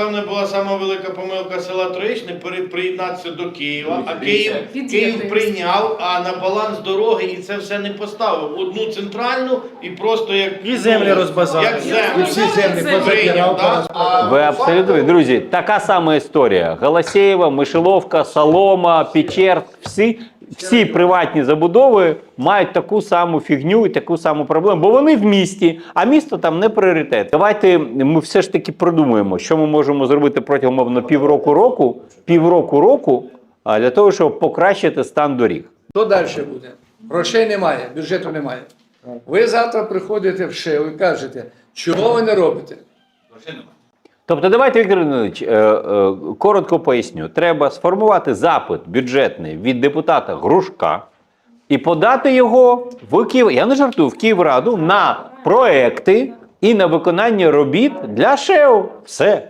напевно, була сама велика помилка села Троєчне приєднатися до Києва, а Київ, Київ прийняв, а на баланс дороги і це все не поставив. Одну центральну і просто як І землі розбазарили. Як землі. І всі землі Прийняв, да? Ви абсолютно друзі, така сама історія. Голосєєва, Мишеловка, Солома, Печерт, всі, всі приватні забудови мають таку саму фігню і таку саму проблему, бо вони в місті, а місто там не пріоритет. Давайте ми все ж таки продумаємо, що ми можемо зробити протягом мовно півроку року, півроку року, а, для того, щоб покращити стан доріг. Що далі буде? Грошей немає, бюджету немає. Ви завтра приходите в ШЕО і кажете, чого ви не робите? Тобто, давайте, Віктор Леонідович, е, е, коротко поясню. Треба сформувати запит бюджетний від депутата Грушка і подати його в Київ. Я не жартую в Київраду на проекти і на виконання робіт для ШЕО. Все.